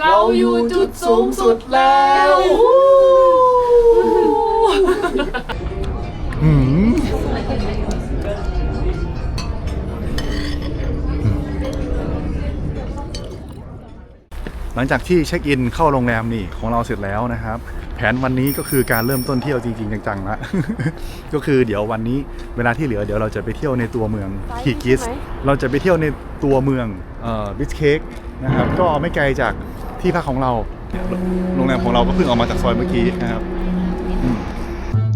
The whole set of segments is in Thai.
เราอยู่จุดสูงสุดแล้วหืมหลังจากที่เช็คอินเข้าโรงแรมนี่ของเราเสร็จแล้วนะครับ แผนวันนี้ก็คือการเริ่มต้นเที่ยวจริง ๆ จังๆละ ก็คือเดี๋ยววันนี้เวลาที่เหลือเดี๋ยวเราจะไปเที่ยวในตัวเมืองคีกิส เราจะไปเที่ยวในตัวเมืองบิสเคก นะครับก็ไม่ไกลจากที่พักของเราโรงแรมของเราก็เพิ่งออกมาจากซอยเมื่อกี้นะครับ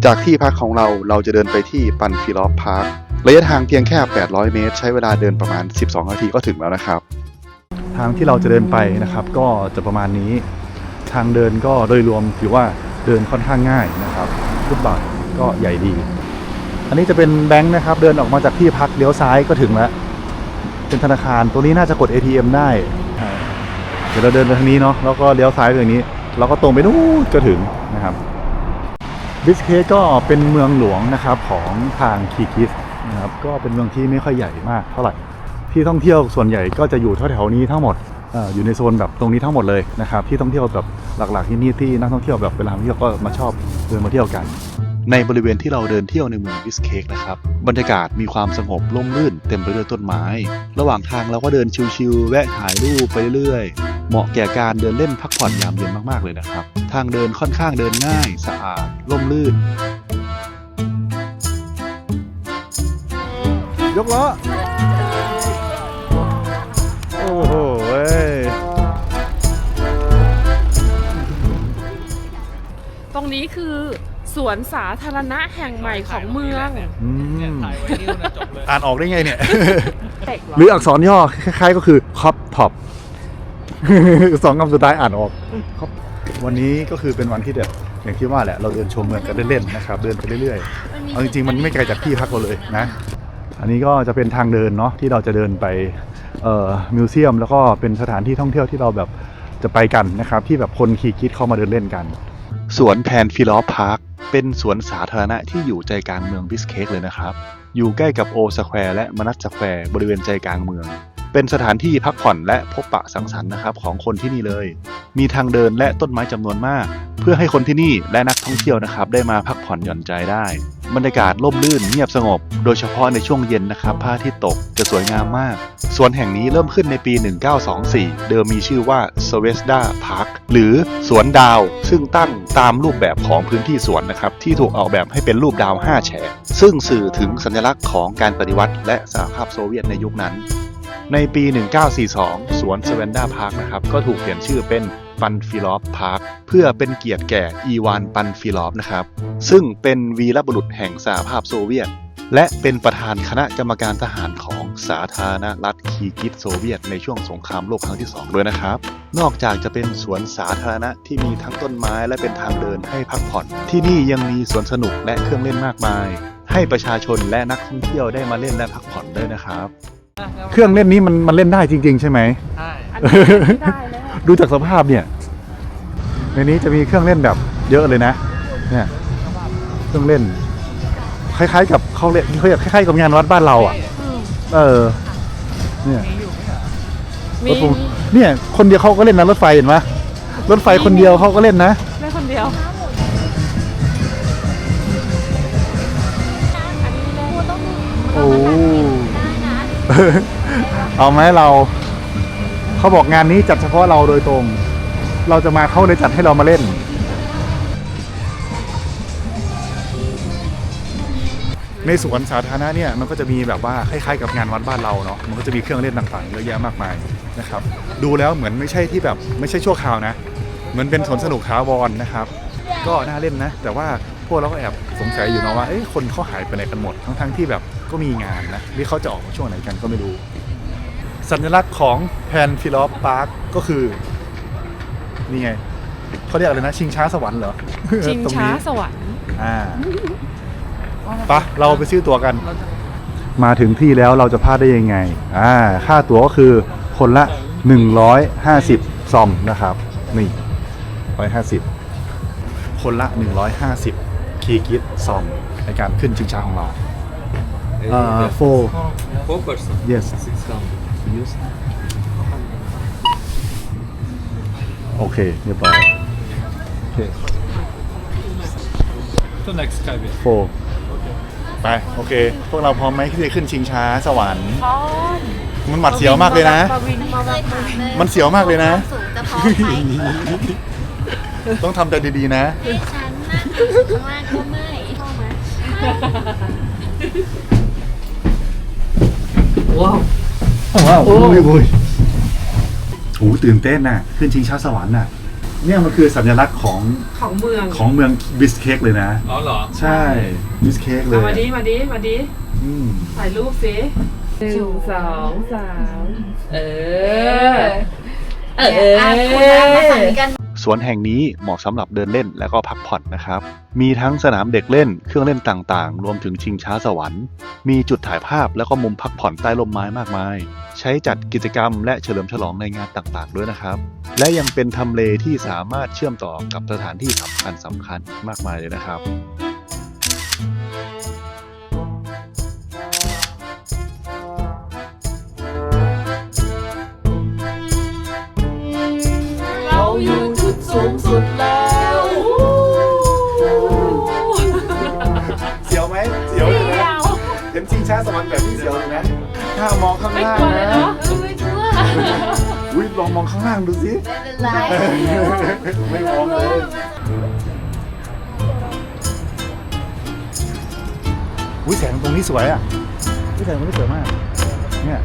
จากที่พักของเราเราจะเดินไปที่ปันฟิลอฟพาร์คระยะทางเพียงแค่ 800 เมตร ใช้เวลาเดินประมาณ 12 นาทีก็ถึงแล้วนะครับ ทางที่เราจะเดินไปนะครับ ก็จะประมาณนี้ทางเดินก็โดยรวมถือว่าเดินค่อนข้างง่ายนะครับฟุตบาทก็ใหญ่ดี อันนี้จะเป็นแบงค์นะครับ เดินออกมาจากที่พักเลี้ยวซ้ายก็ถึงแล้ว เป็นธนาคารตัวนี้น่าจะกด ATM ได้อ่า เดี๋ยวเราเดินไปทางนี้เนาะแล้วก็เลี้ยวซ้ายไปทางนี้แล้วก็ตรงไปนู่นก็ถึงนะครับบิสเคกก็เป็นเมืองหลวงนะครับของทางคีกิสนะครับก็เป็นเมืองที่ไม่ค่อยใหญ่มากเท่าไหร่ ที่ท่องเที่ยวส่วนใหญ่ก็จะอยู่แถวๆนี้ทั้งหมดออยู่ในโซนแบบตรงนี้ทั้งหมดเลยนะครับที่ท่องเที่ยวแบบหลักๆที่นี่ที่นักท่องเที่ยวแบบเวลามาเที่ยวก็มาชอบเดินมาเที่ยวกัน ในบริเวณที่เราเดินเที่ยวในเมืองบิสเคกนะครับบรรยากาศมีความสงบร่มรื่นเต็มไปด้วยต้นไม้ ระหว่างทางเราก็เดินชิวๆแวะถ่ายรูปไปเรื่อย เหมาะแก่การเดินเล่นพักผ่อนยามเย็นมากๆเลยนะครับ ทางเดินค่อนข้างเดินง่าย สะอาดร่มรื่น ยกล้อ โอ้โหเว้ยตรงนี้คือสวนสาธารณะแห่งใหม่ของเมืองอืมถ่ายไว้นิ้วนะจบเลยอ่านออกได้ไงเนี่ยเด็กเหรอ หรืออักษรย่อคล้ายๆก็คือคอปท็อป สองคำสุดท้ายอ่านออกครับวันนี้ก็คือเป็นวันที่แบบอย่างที่ว่าแหละเราเดินชมเมืองกันเล่นๆนะครับเดินไปเรื่อยๆเอาจริงๆมันไม่ไกลจากที่พักเราเลยนะอันนี้ก็จะเป็นทางเดินเนาะที่เราจะเดินไปเอ่อมิวเซียม แล้วก็เป็นสถานที่ท่องเที่ยวที่เราแบบจะไปกันนะครับ ที่แบบคนขี่คิดเข้ามาเดินเล่นกัน สวนแพนฟิลอฟพาร์คเป็นสวนสาธารณะที่อยู่ใจกลางเมืองบิสเคกเลยนะครับ อยู่ใกล้กับโอสแควร์และมนัสสแควร์บริเวณใจกลางเมือง เป็นสถานที่พักผ่อนและพบปะสังสรรค์นะครับของคนที่นี่เลย มีทางเดินและต้นไม้จำนวนมาก เพื่อให้คนที่นี่และนักท่องเที่ยวนะครับ ได้มาพักผ่อนหย่อนใจได้ บรรยากาศร่มรื่นเงียบสงบ โดยเฉพาะในช่วงเย็นนะครับพระอาทิตย์ตกจะสวยงามมาก สวนแห่งนี้เริ่มขึ้นในปี 1924 เดิมมีชื่อว่า s v e s d a Park หรือสวนดาว ซึ่งตั้งตามรูปแบบของพื้นที่สวนนะครับที่ถูกออกแบบให้เป็นรูปดาว 5 แฉกซึ่งสื่อถึงสัญลักษณ์ของการปฏิวัติ และสหภาพโซเวียตในยุคนั้น ในปี 1942 สวนสเวนด้าพาร์คนะครับ ก็ถูกเปลี่ยนชื่อเป็นปันฟิลอฟพาร์คเพื่อเป็นเกียรติแก่อีวานปันฟิลอฟนะครับ ซึ่งเป็นวีรบุรุษแห่งสหภาพโซเวียต และเป็นประธานคณะกรรมการทหารของสาธารณรัฐคีกิสโซเวียต ในช่วงสงครามโลกครั้งที่ 2 ด้วยนะครับ นอกจากจะเป็นสวนสาธารณะที่มีทั้งต้นไม้และเป็นทางเดินให้พักผ่อน ที่นี่ยังมีสวนสนุกและเครื่องเล่นมากมาย ให้ประชาชนและนักท่องเที่ยวได้มาเล่นและพักผ่อนด้วยนะครับ เครื่องเล่นนี้มันมันเล่นได้จริง ๆ ใช่ไหมใช่อันนี้ไม่ได้แล้วดูจากสภาพเนี่ย ในนี้จะมีเครื่องเล่นแบบ เยอะเลยนะ เนี่ย เครื่องเล่น คล้าย ๆ กับเขาเล่นเขาเรียกคล้ายๆกับงานวัดบ้านเราอะเออ เนี่ยมีรถผมเนี่ย คนเดียวเขาก็เล่นนะรถไฟเห็นไหมรถไฟคนเดียวเขาก็เล่นนะแม่คนเดียวโอ้ เอาไหมเรา เขาบอกงานนี้จัดเฉพาะเราโดยตรง เราจะมาเขาเลยจัดให้เรามาเล่น ในสวนสาธารณะเนี่ยมันก็จะมีแบบว่าคล้ายๆกับงานวัดบ้านเราเนาะมันก็จะมีเครื่องเล่นต่างๆเยอะแยะมากมายนะครับ ดูแล้วเหมือนไม่ใช่ที่แบบไม่ใช่ชั่วคราวนะเหมือนเป็นสวนสนุกถาวรนะครับ ก็น่าเล่นนะ แต่ว่าพวกเราก็แอบสงสัยอยู่เนาะว่าเอ้ยคนเขาหายไปไหนกันหมดทั้งๆที่แบบ ก็มีงานนะหรือเขาจะออกมาช่วงไหนกันก็ไม่รู้ สัญลักษณ์ของแพนฟิลอฟพาร์คก็คือ นี่ไงเขาเรียกอะไรนะ ชิงช้าสวรรค์เหรอชิงตรงช้านี้สวรรค์อ่าปะเราไปซื้อตั๋วกัน มาถึงที่แล้วเราจะพลาดได้ยังไง อ่า ค่าตั๋วก็คือคนละ 150 ซองนะครับ นี่ 150 คนละ 150 คีกิตซองในการขึ้นชิงช้าของเรา อ่า four four person yes six down use โอเคเรียบร้อยโอเค To next skybase. โฟไป โอเค พวกเราพร้อมไหมที่จะขึ้นชิงช้าสวรรค์พร้อมมันหวัดเสียวมากเลยนะมาวินมาแบบมาวินมันเสียวมากเลยนะสูงจะพอไหมต้องทำใจดีๆนะให้ฉันนั่งอยู่ข้างล่างก็ไม่พอไหม ว้าวว้าวโอ้ยโอ้ยโอ้โหตื่นเต้นน่ะ ขึ้นชิงช้าสวรรค์น่ะ เนี่ยมันคือสัญลักษณ์ของของเมืองของเมืองบิสเคกเลยนะ อ๋อเหรอ ใช่บิสเคกเลเอายมาดิมาดิมาดิอืมถ่ายรูปสิหนึ่งสองสามเออ เอออะคุณน้ำมาฝั่งนี้กัน สวนแห่งนี้เหมาะสำหรับเดินเล่นและก็พักผ่อนนะครับ มีทั้งสนามเด็กเล่น เครื่องเล่นต่างๆ รวมถึงชิงช้าสวรรค์ มีจุดถ่ายภาพแล้วก็มุมพักผ่อนใต้ล่มไม้มากมาย ใช้จัดกิจกรรมและเฉลิมฉลองในงานต่างๆ ด้วยนะครับ และยังเป็นทำเลที่สามารถเชื่อมต่อกับสถานที่สำคัญสำคัญมากมายเลยนะครับ สวรรค์แบบนี้เสียวเลยนะถ้ามองข้างไม่ล่างกลัวเลยนะเนาะไม่กลัวอุ้ยลองมองข้างล่างดูสิไม่เป็นไรไม่มองเลยอุ้ยแสงตรงนี้สวยอะอุ้ยแสงตรงนี้สวยมากเนี่ย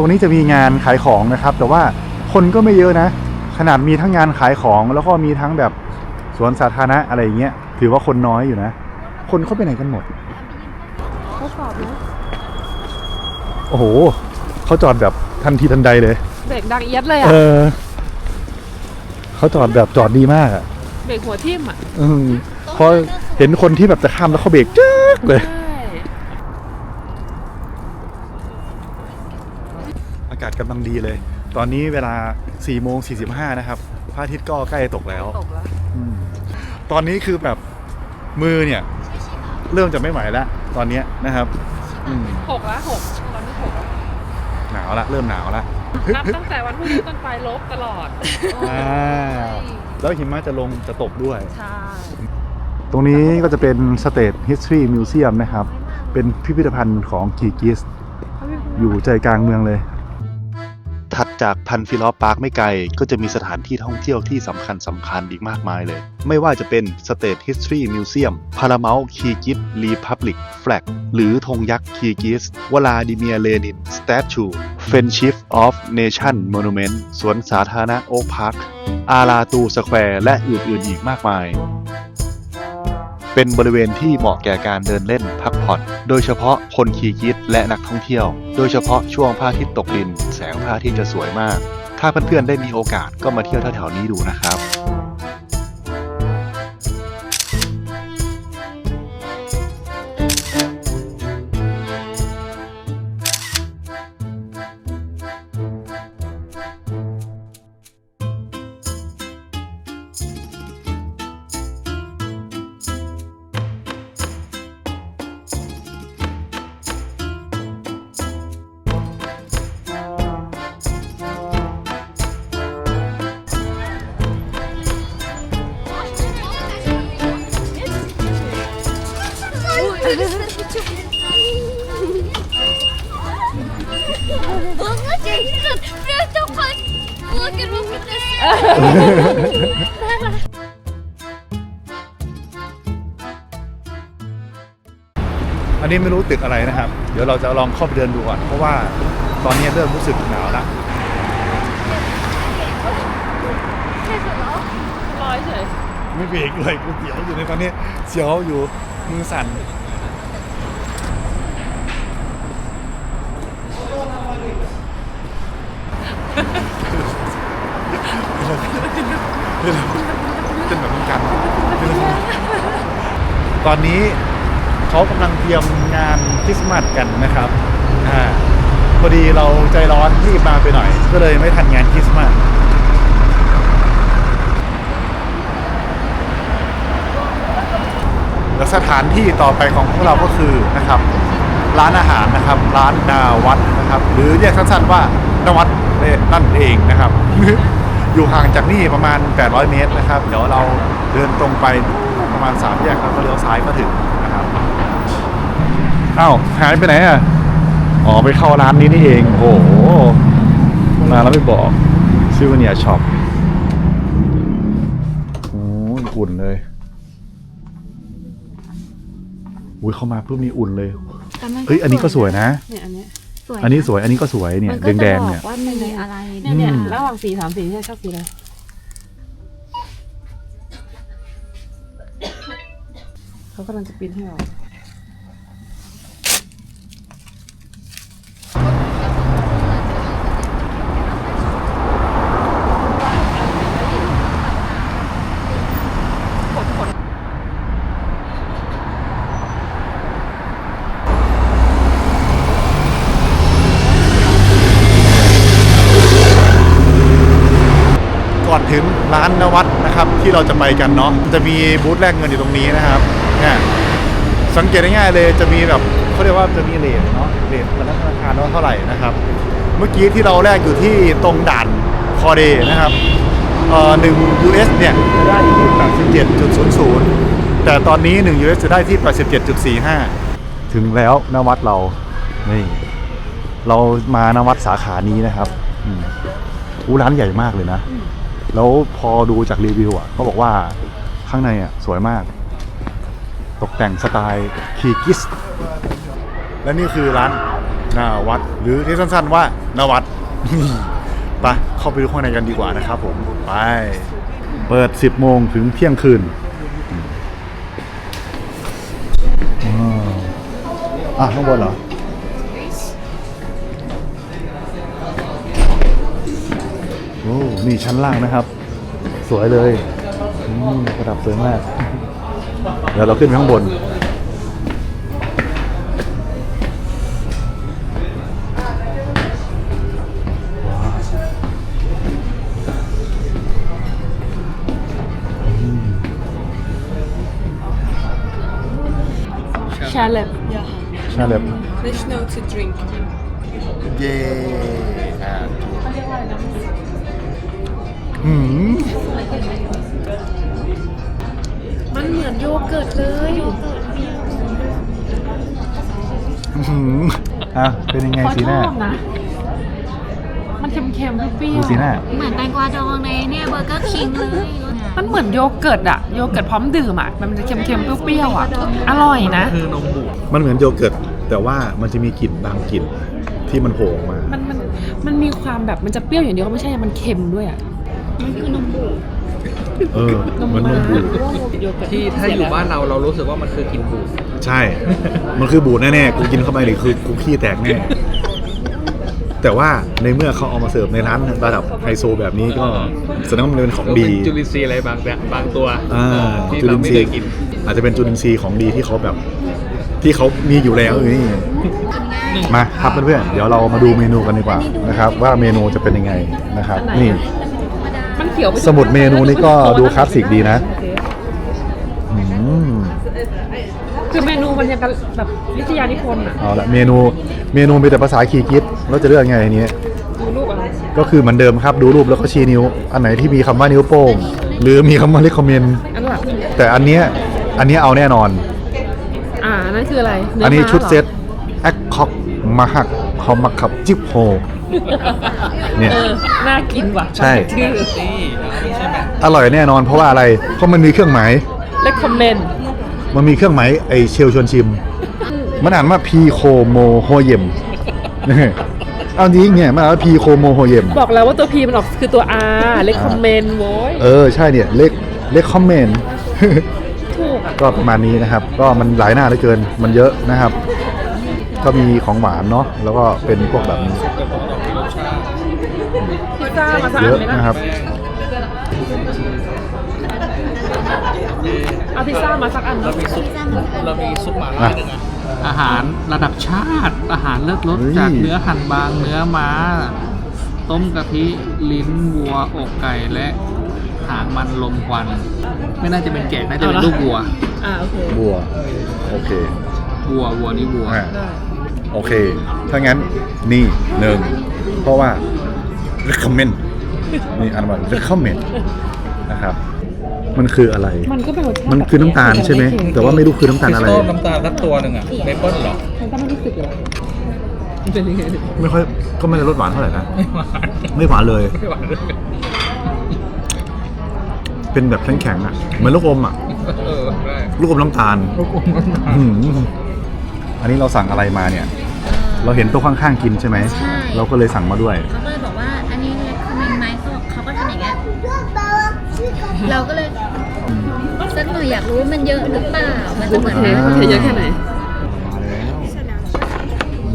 รงนี้จะมีงานขายของนะครับ แต่ว่าคนก็ไม่เยอะนะ ขนาดมีทั้งงานขายของ แล้วก็มีทั้งแบบสวนสาธารณะอะไรอย่างเงี้ยถือว่าคนน้อยอยู่นะ คนเขาไปไหนกันหมดทดสอบนะโอ้โหเขาจอดแบบทันทีทันใดเลยเบรกดังเอียดเลยเออะอเขาจอดแบบจอดดีมากอะเบรกหัวทิ่มอะอืมพอเห็นคนที่แบบจะข้ามแล้วเขาเบรกจึ๊กเลย ใช่ อากาศกำลังดีเลย ตอนนี้เวลา4โมง45นะครับพระอาทิตย์ก็ใกล้ตกแล้วตกแล้วอืมตอนนี้คือแบบมือเนี่ยเริ่มจะไม่ไหวแล้ว ตอนเนี้ยนะครับอืมหกแล้วหกตอนนี้หกแล้วหนาวละเริ่มหนาวละนับตั้งแต่วันพรุ่งนี้ต้นไปลบตลอดอ่าแล้วหิมะจะลงจะตกด้วย ใช่ตรงนี้ก็จะเป็น State History Museum นะครับ เป็นพิพิธภัณฑ์ของกีกิส อยู่ใจกลางเมืองเลย ถัดจากพันฟิลอปาร์คไม่ไกล ก็จะมีสถานที่ท่องเที่ยวที่สำคัญสำคัญอีกมากมายเลย ไม่ว่าจะเป็น State History Museum Paramount Kyrgyz Republic Flag หรือธงยักษ์คีกิสวลาดิเมียเลนิน Statue Friendship of Nation Monument สวนสาธารณะโอ๊กพาร์คอาราตูสแควร์และอื่นๆอีกมากมาย เป็นบริเวณที่เหมาะแก่การเดินเล่นพักผ่อน โดยเฉพาะคนขี่กิดและนักท่องเที่ยว โดยเฉพาะช่วงพระอาทิตย์ตกดิน แสงพระอาทิตย์จะสวยมาก ถ้าเพื่อนๆได้มีโอกาสก็มาเที่ยวแถวๆนี้ดูนะครับ ไม่รู้ตึกอะไรนะครับ เดี๋ยวเราจะลองเข้าไปเดินดูก่อน เพราะว่าตอนนี้เริ่มรู้สึกหนาวละร้อยเฉยไม่เบรกเลยกูเสียวอยู่ในตอนนี้เสียวอยู่มือสั่นเป็นแบบนี้กันตอนนี้ เขากำลังเตรียมงานคริสต์มาสกันนะครับอ่าพอดีเราใจร้อนรีบมาไปหน่อย ก็เลยไม่ทันงานคริสต์มาสและสถานที่ต่อไปของพวกเราก็คือนะครับร้านอาหารนะครับ ร้านนาวัดนะครับ หรือเรียกสั้นๆว่านวัดนั่นเองนะครับ อยู่ห่างจากนี่ประมาณ 800 เมตรนะครับ เดี๋ยวเราเดินตรงไปประมาณ3แยกแล้วก็เลี้ยวซ้ายก็ถึง อ้าวหายไปไหนอะ อ๋อไปเข้าร้านนี้นี่เอง โอ้โหมาแล้วไม่บอกชื่อว่าเนี่ยช็อปโอ้ยอุ่นเลยอุ้ยเข้ามาปุ๊บนี่อุ่นเลย แต่มัเฮ้ยอันนี้ก็สวยนะ เนี่ยอันเนี้ยสวยอันนี้สวย อันนี้ก็สวยเนี่ยมันก็จะแดงบๆอเนี่ย กว่ามีมีอะไรเนี่ยเนี่ยอืม ระหว่างสีสามสีที่ชอบสีอะไรเขากำลังจะปริ้นให้เรา ก่อนถึงร้า นวัดนะครับที่เราจะไปกันเนาะจะมีบูธแลกเงินอยู่ตรงนี้นะครับเนี่ยสังเกตง่ายๆเลยจะมีแบบเขาเรียกว่าจะมีเลทเนาะเลทธนาคารว่าเท่าไหร่นะครับ เมื่อกี้ที่เราแลกอยู่ที่ตรงด่านคอเดนะครับเอ่อหนึ่ง US เนี่ยจะได้อยู่ที่87.00 แต่ตอนนี้ 1 US จะได้ที่ 87.45 ถึงแล้วนวัดเรา นี่ เรามานวัดสาขานี้นะครับอู้ร้านใหญ่มากเลยนะ แล้วพอดูจากรีวิวอะเขาบอกว่าข้างในอะสวยมาก ตกแต่งสไตล์คีกิส และนี่คือร้านนาวัด หรือที่สั้นๆว่านวัดไปเข้าไปดูข้างในกันดีกว่านะครับผม ไป เปิด 10 โมงถึงเที่ยงคืนอ่าข้างบนเหรอ นี่ชั้นล่างนะครับ สวยเลยอืมระดับสวยมาก เดี๋ยวเราขึ้นไปข้างบนชาเลปใช่เลย national to drink เมมันเหมือนโยเกิร์ตเลยหืมอะเป็นยังไงขอสีชหน้าอบนะมันเค็มๆเปรี้ยดูวสีหน้า เหมือนแตงกวาดองในเนี่ยเบอร์เกอร์คิงเลยๆมันเหมือนโยเกิร์ตอะโยเกิร์ตพร้อมดื่มอะมันจะเค็มๆเปรี้ยวๆอะอร่อยนะมันเหมือนโยเกิร์ตแต่ว่ามันจะมีกลิ่นบางกลิ่นที่มันโผล่ออกมา มันมันมันมีความแบบมันจะเปรี้ยวอย่างเดียวก็ไม่ใช่ มันเค็มด้วยอะ มันคือนมบูดเออ มันนมบูดโยเกิร์ตที่ถ้าอยู่บ้านเราเรารู้สึกว่ามันคือกินบูดใช่ มันคือบูดแน่ๆกูกินเข้าไปนี่คือกูขี้แตกแน่แต่ว่าในเมื่อเขาเอามาเสิร์ฟในร้านระดับไฮโซแบบนี้ก็แสดงว่ามันเป็นของแล้วดีเป็นจุลินทรีย์อะไรบางแบบบางตัวอ่าที่จุเราลินไม่ทเครียย์กิน อาจจะเป็นจุลินทรีย์ของดีที่เขาแบบ ที่เขามีอยู่แล้วอยู่นี่มาครับเพื่อนๆเดี๋ยวเรามาดูเมนูกันดีกว่านะครับ ว่าเมนูจะเป็นยังไงนะครับ นี่มันเขียวไปสมุดเมนูนี่ก็ดูคลาสสิกดีนะ อืมคือเมนูมันยังกับแบบวิทยานิพนธ์อะเอาละเมนูเมนูมีแต่ภาษาคีย์กิดเราจะเลือกไงอันนี้ ดูรูปอะไรก็คือเหมือนเดิมครับดูรูปแล้วก็ชี้นิ้ว อันไหนที่มีคำว่านิ้วโป้ง หรือมีคำว่า recommend อันหลังแต่อันเนี้ยอันเนี้ยเอาแน่นอน อ่านั่นคืออะไรเอันนี้ม้าชุดหรเซ็ตแอคคอกมาหักคอมมาขับจิบโฮเนี่ย เออน่ากินว่ะใช่ ชื่อนี่ใช่ไหม อร่อยแน่นอนเพราะว่าอะไร เพราะมันมีเครื่องหมายเลคคอมเมนต์มันมีเครื่องหมายไอเชลชวนชิม มันอ่านว่าพีโคโมโฮเยมเอาจริงเนี่ยมันอ่านว่าพีโคโมโฮเยมบอกแล้วว่าตัว P มันออกคือตัว R เลคคอมเมนต์โว้ยเออใช่เนี่ยเล็กเล็กคอมเมนต์ถูกอะก็ประมาณนี้นะครับ ก็มันหลายหน้าเหลือเกินมันเยอะนะครับ ก็มีของหวานเนาะแล้วก็เป็นพวกแบบนี้พิซซ่ามาสักเยอันอะไหมล่ะนะครับ เอาพิซซ่ามาสักอันเราเนาะมีซุปเรามีซุปหม่าล่าด้วยนะอาหารระดับชาติ อาหารเลิศรสเฮ้ยจากเนื้อหั่นบางเนื้อม้า ต้มกะทิลิ้นวัวอกไก่และหางมันลมควัน ไม่น่าจะเป็นแกะน่าจะเป็นลูกวัวอ่าโอเคบัว โอเควัววัวนี่วัวอะได้โอเค ถ้างั้นนี่หนึ่งเพราะว่า recommend นี่อันว่า recommend นะครับ มันคืออะไร มันก็เป็นรสชาติมันคือน้ำตาลใช่ไหม แต่ว่าไม่รู้คือน้ำตาลอะไรคริสตัลน้ำตาลสักตัวหนึ่งอะเบเปิ้ลเหรอมันก็ไม่รู้สึกหรอมันเป็นยังไงไม่ค่อยก็ไม่ได้รสหวานเท่าไหร่นะ ไม่หวานไม่หวานเลย ไม่หวานเลยเป็นแบบแข็งๆอะ เหมือนลูกอมอะ เออได้ลูกอมน้ำตาล ลูกอมน้ำตาลอื้อหืออันนี้เราสั่งอะไรมาเนี่ย เราเห็นโต๊ะข้างๆกินใช่ไหม ใช่ เราก็เลยสั่งมาด้วย เขาก็เลยบอก เราก็เลยสักหน่อยอยากรู้ว่ามันเยอะหรือเปล่า มันจะเหมือนเทเทเยอะแค่ไหน มาแล้วอื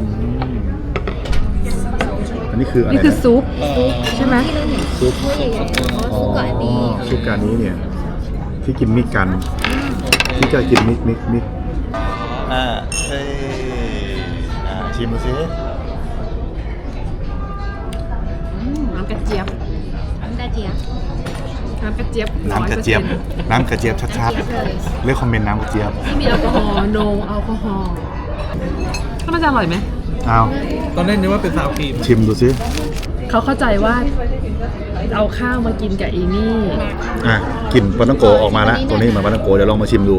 มอันนี้คืออะไรนี่คือนะซุปเออใช่ไหมซุปอ๋อสุกอันนี้ซุปการนี้เนี่ย ที่กินมิกกัน ที่จะกินมิกมิกมิกอ่าเอ้อ่าชิมดูสิน้ำกระเจี๊ยบได้เจียบ น้ำกระเจี๊ยบน้ำกระเจี๊ยบ100%น้ำกระเจี๊ยบชัดๆเรียกคอมเมนต์น้ำกระเจี๊ยบที่มีแอลกอฮอล์ no แอลกอฮอล์ก็น่าจะอร่อยไหมเอาตอนแรกนึกว่าเป็นซาวครีม ชิมดูสิเขาเข้าใจว่าเอาข้าวมากินกับอีนี่ อะกลิ่นปลาตังโกออกมาแล้วตัวนี้เหมือนปลาตังโกเดี๋ยวลองมาชิมดู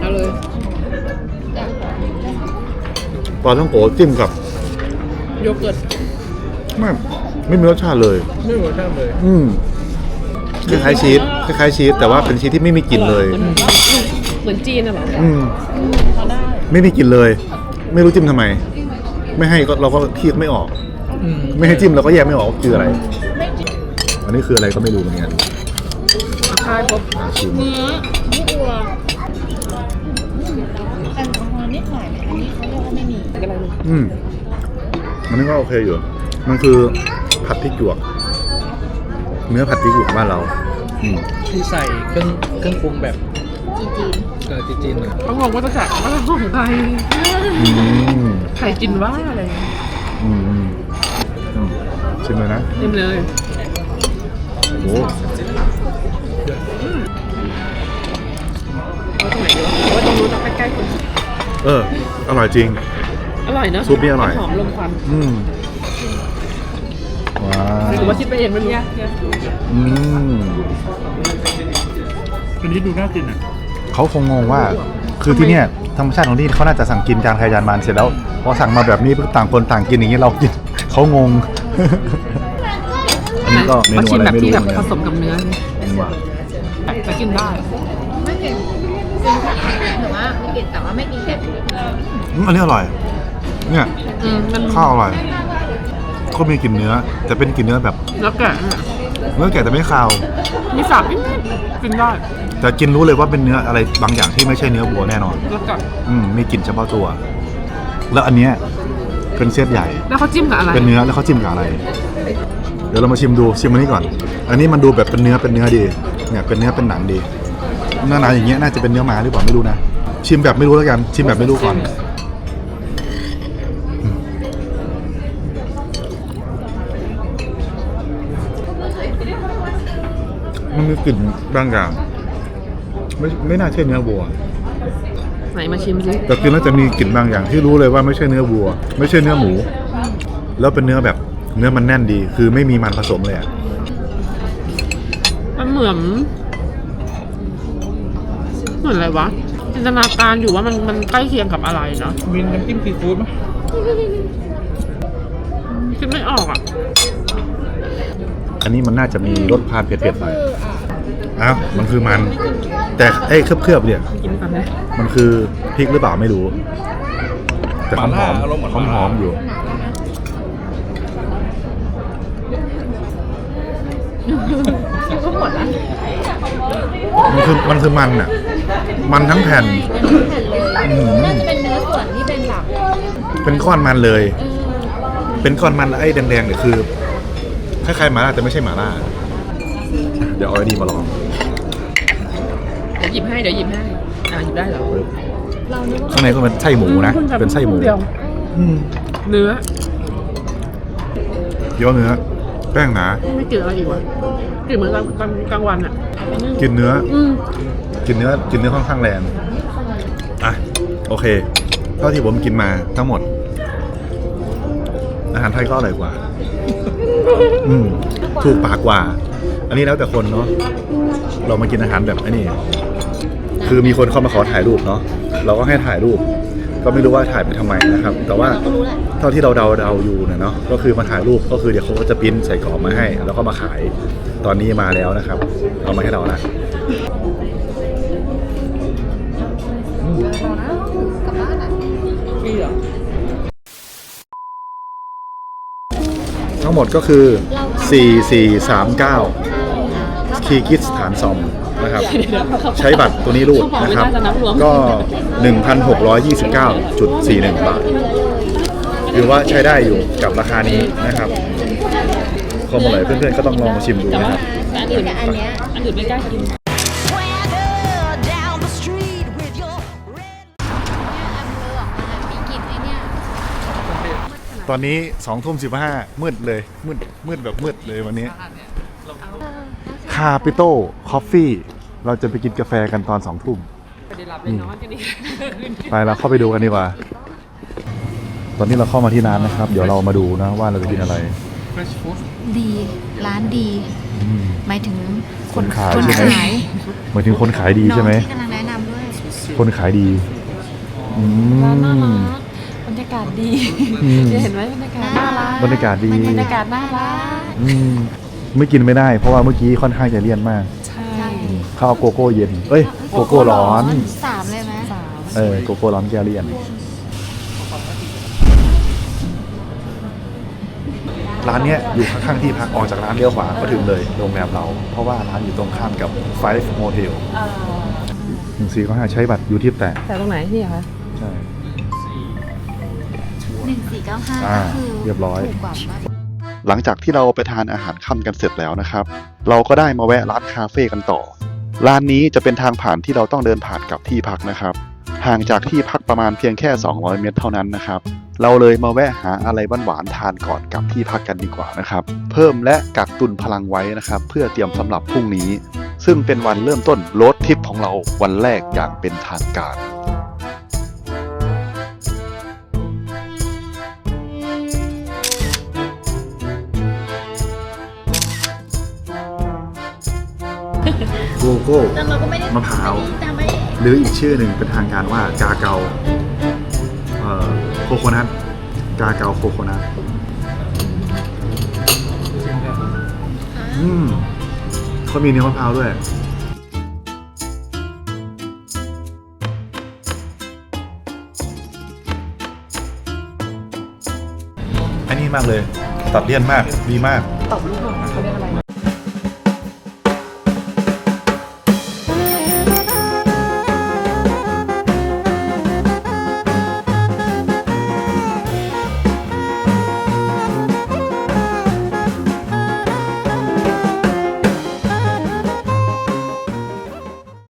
เอาเลยปลาตังโกจิ้มกับโยเกิร์ตไม่ไม่มีรสชาติเลย ไม่รู้ช่างเลย อืม คล้ายๆชีสคล้ายๆชีสแต่ว่าเป็นชีสที่ไม่มีกลิ่นเลย เหมือนจีนน่ะเหรออืมไม่มีกลิ่นเลย ไม่รู้จิ้มทำไม ไม่ให้ก็เราก็เคียกไม่ออกอืมไม่ให้จิ้มเราก็แยกไม่ออกว่าคืออะไร อันนี้คืออะไรก็ไม่รู้เหมือนกันเอาข้าวครบอะชิมเนื้อไม่กลัวแอลกอฮอล์นิดหน่อยอันนี้เขาเรียกว่าไม่มีอะไรลูกอืมอันนี้ก็โอเคอยู่ มันคือผัดพริกหยวก เนื้อผัดพริกหยวกบ้านเรา อืมที่ใส่เครื่องเครื่องปรุงแบบจีจีนเออจีนๆหน่อยเขางงว่าจะจัดว่าของใครอืมใครกินว่าอะไรอืมอืมอืมชิมเลยนะเต็มเลยโอ้เอาตรงไหนดีวะเอาไว่าตรงนู้นเอาใกล้ๆคน เออ อร่อยจริง อร่อยเนอะซุปนี่อร่อย หอมลมควันอืม ว้าหรือว่าคิดไปเองไม่รู้อืมอันนี้ดูน่ากินอะเขาคงงงว่า คือที่เนี่ยธรรมชาติของที่เขาน่าจะสั่งกินจานใครจานมันเสร็จแล้วพอสั่งมาแบบนี้ปุ๊บต่างคนต่างกินอย่างนี้เรากินเขางง อันนี้ก็เมนูชิอะมไรแบบไม่ที่รู้แบบเหมือนผกันสมกับเนื้ออืมว่ะแต่กินได้ไม่เก่งหรือว่าไม่เก่งแต่ว่าไม่กินเผ็ดอืมอันนี้อร่อย เนี่ย อืมมันข้าวอร่อย เขามีกลิ่นเนื้อ แต่เป็นกลิ่นเนื้อแบบแล้วแกะเนี่ยเนื้อแก่แต่ไม่คาว มีสาบนิดกินได้แต่กินรู้เลยว่าเป็นเนื้ออะไรบางอย่างที่ไม่ใช่เนื้อวัวแน่นอนแล้วแกะอืมมีกลิ่นเฉพาะตัว แล้วอันเนี้ยเป็นเซตใหญ่ แล้วเขาจิ้มกับอะไรเป็นเนื้อแล้วเขาจิ้มกับอะไร เดี๋ยวเรามาชิมดูชิมอันนี้ก่อน อันนี้มันดูแบบเป็นเนื้อเป็นเนื้อดีเนี่ยเป็นเนื้อเป็นหนังดีหน้าหนาอย่างเงี้ยน่าจะเป็นเนื้อหมาหรือเปล่าไม่รู้นะชิมแบบไม่รู้แล้วกัน ชิมแบบไม่รู้ก่อน มันมีกลิ่นบางอย่างไม่ไม่น่าใช่เนื้อวัว ไหนมาชิมสิแต่กินแล้วจะมีกลิ่นบางอย่างที่รู้เลยว่าไม่ใช่เนื้อวัว ไม่ใช่เนื้อหมู แล้วเป็นเนื้อแบบเนื้อมันแน่นดี คือไม่มีมันผสมเลยอะมันเหมือนเหมือนอะไรวะจินตนาการอยู่ว่ามันมันใกล้เคียงกับอะไรเนาะมีน้ำจิ้มซีฟู้ดไหมคิดไม่ออกอะ อันนี้มันน่าจะมีรสพานเผ็ดๆหน่อยอ้า วมันคือมัน แต่ไอ้เคลือบๆเนี่ย กินก่อนนะมันคือพริกหรือเปล่าไม่รู้ แต่หอมหอมหอมหอมๆอยู่มันคือมันคือมันอะ มันทั้งแผ่นอืม น่าจะเป็นเนื้อส่วนที่เป็นแบบเป็นก้อนมันเลยเป็นก้อนมันแล้วไอ้แดงๆเนี่ยคือคล้ายๆหมาล่าแต่ไม่ใช่หมาล่าเดี๋ยวเอาไอ้นี่มาลองเดี๋ยวหยิบให้เดี๋ยวหยิบให้อ่าหยิบได้เหรอข้างในก็เป็นไส้หมูนะเป็นไส้หมูเดียวอืมเนื้อเกี๊ยวเนื้อแป้งหนาไม่กลิ่นอะไรอีกวะกลิ่นเหมือนกลางกลางกลางวันอะกินเนื้อ อืมกินเนื้อกินเนื้อค่อนข้างแรงอะโอเคเท่าที่ผมกินมาทั้งหมด อาหารไทยก็อร่อยกว่า อืมถูกปากกว่า อันนี้แล้วแต่คนเนาะเรามากินอาหารแบบไอ้นี่คือมีคนเข้ามาขอถ่ายรูปเนาะเราก็ให้ถ่ายรูป ก็ไม่รู้ว่าถ่ายไปทำไมนะครับ แต่ว่าเราก็รู้แหละเท่าที่เราเดาเดาๆอยู่นะเนาะก็คือมาถ่ายรูปก็คือเดี๋ยวเขาก็จะปริ้นใส่กรอบมาให้ แล้วก็มาขายตอนนี้มาแล้วนะครับ เอามาให้เราละมีเหรอทั้งหมดก็คือ 4439 คีกิสถานซอมนะครับใช้บัตรตัวนี้รูดนะครับ ก็ 1,629.41 บาทหรือว่าใช้ได้อยู่กับราคานี้นะครับความอร่อยเพื่อนๆก็ต้องลองมาชิมดูนะครับแต่อันอื่นแต่อันเนี้ยอันอื่นไม่กล้ากิน Swagger down the street with your red มีกลิ่นไอ้เนี่ยตอนนี้2ทุ่ม15มืดเลยมืดมืดแบบมืดเลยวันนี้ คาปิโต้คอฟฟี่เราจะไปกินกาแฟกันตอน2ทุ่มไปได้รับไปนอนกันดีไปเราเข้าไปดูกันดีกว่า ตอนนี้เราเข้ามาที่ร้านนะครับ เดี๋ยวเรามาดูนะว่าเราจะกินอะไร fresh food ดีร้านดีหมายถึงคนขายคนใช่ไหมขายหมายถึงคนขายดีใช่ไหมน้องที่กำลังแนะนำด้วยคนขายดีอืมบรรยากาศดีอืมเห็นไหมบรรยากาศน่ารักบรรยากาศดีบรรยากาศน่ารักอืม ไม่กินไม่ได้ เพราะว่าเมื่อกี้ค่อนข้างจะเลี่ยนมาก ใช่เขาเอาโกโก้เย็น เอ้ยโกโก้ร้อน สามเลยไหมสามเออโกโก้ร้อนแก้เลี่ยน ร้านเนี้ยอยู่ข้างๆที่พักออกจากร้านเลี้ยวขวาก็ถึงเลยโรงแรมเรา เพราะว่าร้านอยู่ตรงข้ามกับ Five Motel หนึ่งสี่ก็ห้าใช้บัตรอยู่ที่แต่แต่ตรงไหนนี่เหรอคะใช่หนึ่งสี่เก้าห้าอ่าก็คือเรียบร้อย ถูกกว่าปะ หลังจากที่เราไปทานอาหารค่ำกันเสร็จแล้วนะครับ เราก็ได้มาแวะร้านคาเฟ่กันต่อ ร้านนี้จะเป็นทางผ่านที่เราต้องเดินผ่านกับที่พักนะครับห่างจากที่พักประมาณเพียงแค่ 200 เมตรเท่านั้นนะครับ เราเลยมาแวะหาอะไรหวานๆทานก่อนกลับที่พักกันดีกว่านะครับ เพิ่มและกักตุนพลังไว้นะครับ เพื่อเตรียมสำหรับพรุ่งนี้ ซึ่งเป็นวันเริ่มต้นโรดทริปของเราวันแรกอย่างเป็นทางการ โกโก้แต่เราก็ไม่ได้มะพร้าว แต่ไม่ได้หรืออีกชื่อหนึ่งเป็นทางการว่ากาเกาเอ่อโคโคนัทกาเกาโคโคนัทอืมเขามีเนื้อมะพร้าวด้วยอันนี้มากเลย ตัดเลี่ยนมากดีมาก ตอบลูกหน่อยเขาเรียกอะไร